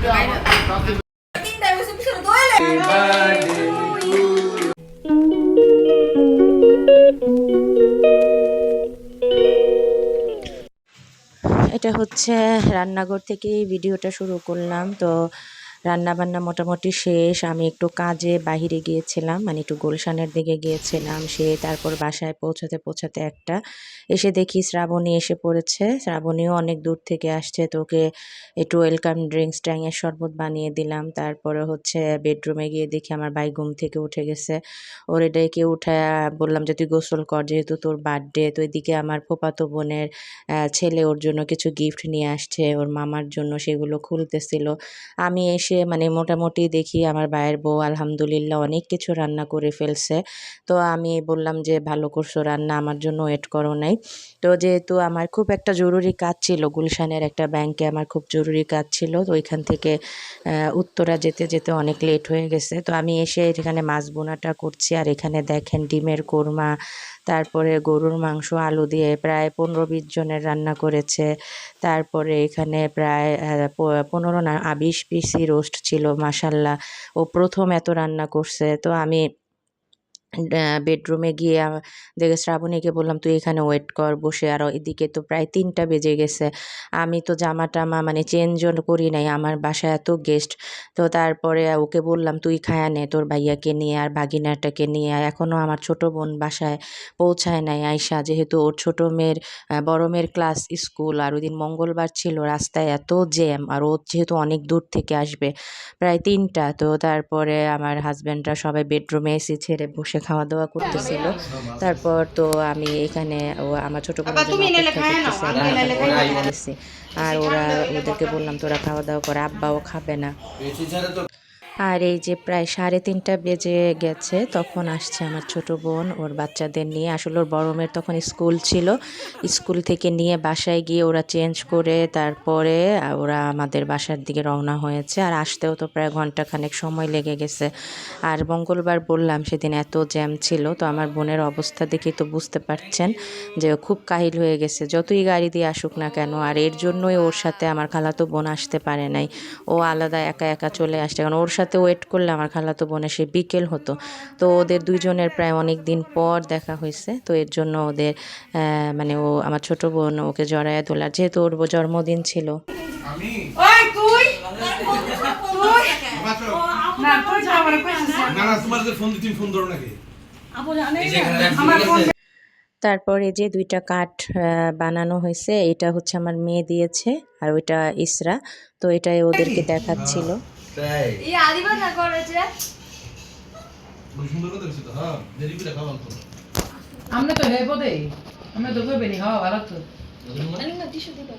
এটা হচ্ছে রান্নাঘর থেকে ভিডিওটা শুরু করলাম তো রান্না বান্না মোটামুটি শেষ। আমি একটু কাজে বাহিরে গিয়েছিলাম মানে একটু গুলশানের দিকে গিয়েছিলাম। সে তারপর বাসায় পৌঁছাতে পৌঁছাতে একটা এসে দেখি শ্রাবণী এসে পড়েছে। শ্রাবণীও অনেক দূর থেকে আসছে তোকে একটু ওয়েলকাম ড্রিঙ্কস ট্যাংয়ের শরবত বানিয়ে দিলাম। তারপরে হচ্ছে বেডরুমে গিয়ে দেখি আমার ভাই ঘুম থেকে উঠে গেছে। ওরে ডেকে উঠে, বললাম যে, তুই গোসল কর, যেহেতু তোর বার্থডে তো এদিকে আমার ফুপাতো বোনের ছেলে ওর জন্য কিছু গিফট নিয়ে আসছে। ওর মামার জন্য সেগুলো খুলতেছিল। আমি এসে মানে মোটামুটি দেখি আমার ভাইয়ের বউ আলহামদুলিল্লাহ অনেক কিছু রান্না করে ফেলছে। তো আমি বললাম যে, ভালো করছ রান্না, আমার জন্য ওয়েট করো নাই। তো যেহেতু আমার খুব একটা জরুরি কাজ ছিল, গুলশানের একটা ব্যাংকে আমার খুব জরুরি কাজ ছিল, তো ওইখান থেকে উত্তরা যেতে যেতে অনেক লেট হয়ে গেছে। তো আমি এসে এখানে মাছ বোনাটা করছি, আর এখানে দেখেন ডিমের কোরমা তারপরে গরুর মাংস, আলু দিয়ে প্রায় পনেরো বিশ জনের রান্না করেছে। তারপরে এখানে প্রায় পনেরো না বিশ পিসি রোস্ট ছিল মাসাল্লাহ ও প্রথম এত রান্না করছে। তো আমি বেডরুমে গিয়ে দেখে শ্রাবণীকে বললাম, তুই এখানে ওয়েট কর, বসে আর এদিকে তো প্রায় তিনটা বেজে গেছে। আমি তো জামা টামা মানে চেঞ্জও করি নাই, আমার বাসায় এত গেস্ট তো তারপরে ওকে বললাম, তুই খায়া নে, তোর ভাইয়াকে নিয়ে আর ভাগিনাটাকে নিয়ে এখনও আমার ছোট বোন বাসায় পৌঁছায় নাই আয়সা যেহেতু ওর ছোট মেয়ের বড় মেয়ের ক্লাস স্কুল আর ওই দিন মঙ্গলবার ছিল, রাস্তায় এত জ্যাম আর ও যেহেতু অনেক দূর থেকে আসবে, প্রায় তিনটা। তো তারপরে আমার হাজব্যান্ডরা সবাই বেডরুমে এসে ছেড়ে বসে খাওয়া দাওয়া করতেছিল। তারপর তো আমি এখানে ও আমার ছোট বোনের জন্য। আর ওরা ওদেরকে বললাম তোরা খাওয়া দাওয়া করে আব্বাও খাবে না। আর এই যে প্রায় সাড়ে তিনটা বেজে গেছে, তখন আসছে আমার ছোট বোন, ওর বাচ্চাদের নিয়ে। আসলে ওর বড় মেয়ের তখন স্কুল ছিল। স্কুল থেকে নিয়ে বাসায় গিয়ে ওরা চেঞ্জ করে তারপরে ওরা আমাদের বাসার দিকে রওনা হয়েছে। আর আসতেও তো প্রায় ঘন্টাখানেক সময় লেগে গেছে। আর মঙ্গলবার বললাম, সেদিন এত জ্যাম ছিল, তো আমার বোনের অবস্থা দেখে তো বুঝতে পারছেন যে খুব কাহিল হয়ে গেছে। যতই গাড়ি দিয়ে আসুক না কেন, আর এর জন্যই ওর সাথে আমার খালাতো বোন আসতে পারে নাই। ও আলাদা একা একা চলে আসছে। কারণ ওর সাথে ওয়েট করলে আমার খালাতো বোনের সে বিকেল হতো। তো ওদের দুইজনের প্রায় অনেক দিন পর দেখা হয়েছে। তো এর জন্য ওদের মানে ও আমার ছোট বোন ওকে জড়ায় তোলার যেহেতু ওর জন্মদিন ছিল। তারপর এই যে দুইটা কাঠ বানানো হয়েছে এটা হচ্ছে আমার মেয়ে দিয়েছে আর ওইটা ইসরা। তো এটাই ওদেরকে দেখাচ্ছিল। এই আদিবা না করেছে খুব সুন্দর কথা হচ্ছে তো হ্যাঁ দেরি করে খাওয়ান তো আমরা তো হেবো দেই আমরা তো করবে নি হওয়া ভালো তো। আনি না টিস্যু দিবা।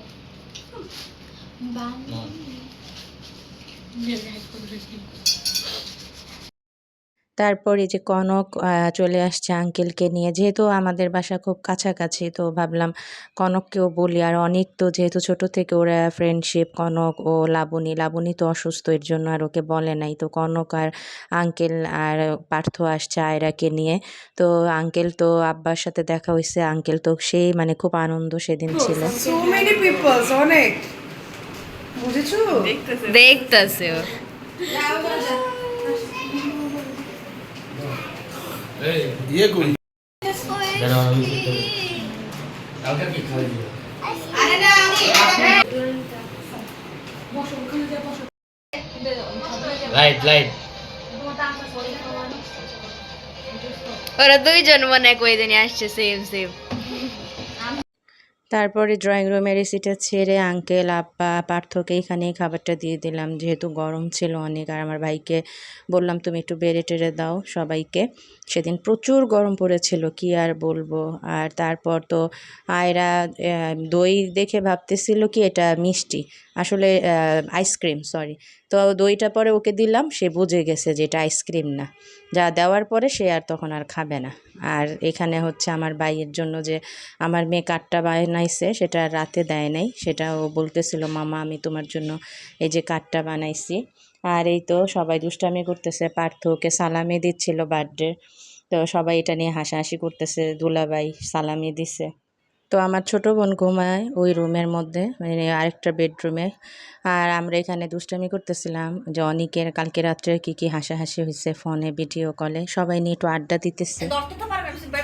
তারপর এই যে কনক চলে আসছে আঙ্কেলকে নিয়ে। যেহেতু আমাদের বাসা খুব কাছাকাছি তো ভাবলাম কনককেও বলি। আর অনেক তো যেহেতু ছোট থেকে ওরা ফ্রেন্ডশিপ কনক ও লাবণী লাবণী তো অসুস্থ এর জন্য আর ওকে বলে নাই। তো কনক আর আঙ্কেল আর পার্থ আসছে আয়রাকে নিয়ে। তো আঙ্কেল তো আব্বার সাথে দেখা হয়েছে আঙ্কেল তো সেই মানে খুব আনন্দ সেদিন ছিল। মেনি পিপলস অনেক। দেখতেছে ও এই ইয়ে করি। লাইট লাইট ওরা দুইজন মনে কই জানি আসছে সেম সেম তারপরে ড্রয়িং রুমের এসিটা ছেড়ে আঙ্কেল আব্বা পার্থকে এখানেই খাবারটা দিয়ে দিলাম। যেহেতু গরম ছিল অনেক, আর আমার ভাইকে বললাম, তুমি একটু বেড়ে টেড়ে দাও সবাইকে। সেদিন প্রচুর গরম পড়েছিল, কি আর বলব? আর তারপর তো আয়রা দই দেখে ভাবতেছিল কি এটা মিষ্টি। আসলে আইসক্রিম সরি তো দইটা পরে ওকে দিলাম, সে বুঝে গেছে যে এটা আইসক্রিম না। যা দেওয়ার পরে সে আর তখন আর খাবে না। আর এখানে হচ্ছে আমার ভাইয়ের জন্য যে আমার মেয়ে কাঠটা বানাইছে, সেটা রাতে দেয় নাই। সেটা ও বলতেছিল, মামা, আমি তোমার জন্য এই যে কাঠটা বানাইছি। আর এই তো সবাই দুষ্টামি করতেছে, পার্থ ওকে সালামি দিচ্ছিল বার্থডে তো সবাই এটা নিয়ে হাসাহাসি করতেছে, দুলাভাই সালামি দিছে। তো আমার ছোট বোন ঘুমায় ওই রুমের মধ্যে মানে আরেকটা বেডরুমে। আর আমরা এখানে দুষ্টামি করতেছিলাম যে অনেকের কালকে রাত্রে কি কি হাসাহাসি হয়েছে ফোনে, ভিডিও কলে। সবাই নিয়ে একটু আড্ডা দিতেছে।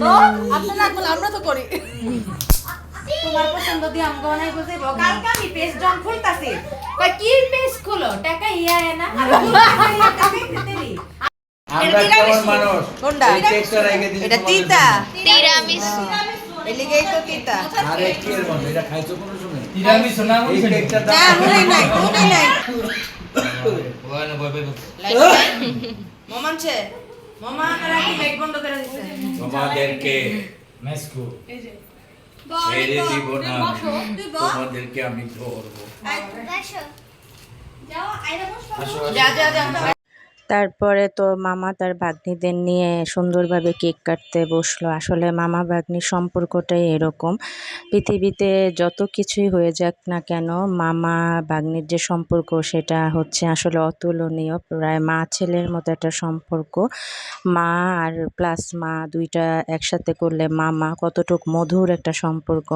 তো আপনারা বলে আমরা তো করি। তোমার পছন্দ দিয়ে আমাকে অনেক বুঝাইবো কালকে আমি পেজ জন খুলতাছি কই কি পেজ খুলো? টাকা ইয়া না? আমরা কেমন মানুষ? কোনটা? এটা তিতা। তিরামিসু এলিগেই তো তিতা আরে কি এর মধ্যে এটা খাইছো কোনো সময়? তিরামিসু না এই কেকটার না নাই নাই। ওই না ভয় পাইবো মামানছে। মামা আমরা কি মেঘ বন্ধ করে দিছে? তোমাদেরকে মেসকো। ছেড়ে দিব না তোমাদেরকে আমি ধরবো। যা যা যা। তারপরে তো মামা তার ভাগ্নিদের নিয়ে সুন্দরভাবে কেক কাটতে বসল। আসলে মামা ভাগ্নির সম্পর্কটাই এরকম। পৃথিবীতে যত কিছুই হয়ে যাক না কেন, মামা ভাগ্নির যে সম্পর্ক সেটা হচ্ছে আসলে অতুলনীয়। প্রায় মা ছেলের মতো একটা সম্পর্ক। মা আর প্লাস মা দুইটা একসাথে করলে মামা কতটুক মধুর একটা সম্পর্ক।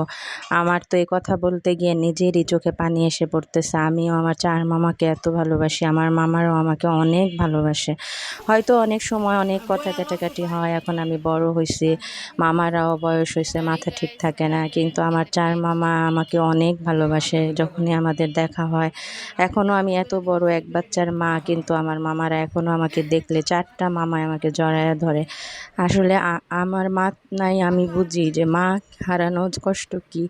আমার তো এই কথা বলতে গিয়ে নিজেরই চোখে পানি এসে পড়তেছে। আমিও আমার চার মামাকে এত ভালোবাসি। আমার মামারও আমাকে অনেক ভালোবাসে। হয়তো অনেক সময় অনেক কথা কাটাকাটি হয়, এখন আমি বড় হয়েছি মামারাও বয়স হয়েছে মাথা ঠিক থাকে না, কিন্তু আমার চার মামা আমাকে অনেক ভালোবাসে, যখনই আমাদের দেখা হয়। এখনও আমি এত বড় এক বাচ্চার মা, কিন্তু আমার মামারা এখনও আমাকে দেখলে, চারটা মামা আমাকে জড়ায় ধরে। আসলে আমার মা নাই, আমি বুঝি যে মা হারানো কষ্ট কি?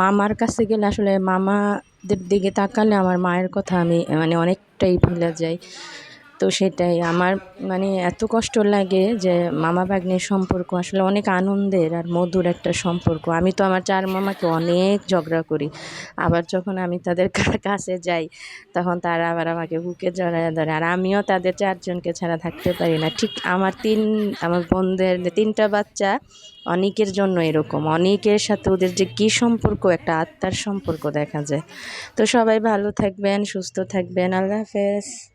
মামার কাছে গেলে আসলে মামাদের দিকে তাকালে আমার মায়ের কথা আমি মানে অনেকটাই ভুলে যাই। তো সেটাই। আমার মানে এত কষ্ট লাগে যে মামা ভাগ্নের সম্পর্ক আসলে অনেক আনন্দের আর মধুর একটা সম্পর্ক। আমি তো আমার চার মামাকে অনেক ঝগড়া করি। আবার যখন আমি তাদের কাছে যাই, তখন তারা আবার আমাকে বুকে জড়ায় ধরে। আর আমিও তাদের চারজনকে ছাড়া থাকতে পারি না। ঠিক আমার তিন, আমার বোনদের তিনটা বাচ্চা, অনেকের জন্য এরকম। অনেকের সাথে ওদের যে কী সম্পর্ক, একটা আত্মার সম্পর্ক দেখা যায়। তো সবাই ভালো থাকবেন, সুস্থ থাকবেন। আল্লাহ হাফেজ।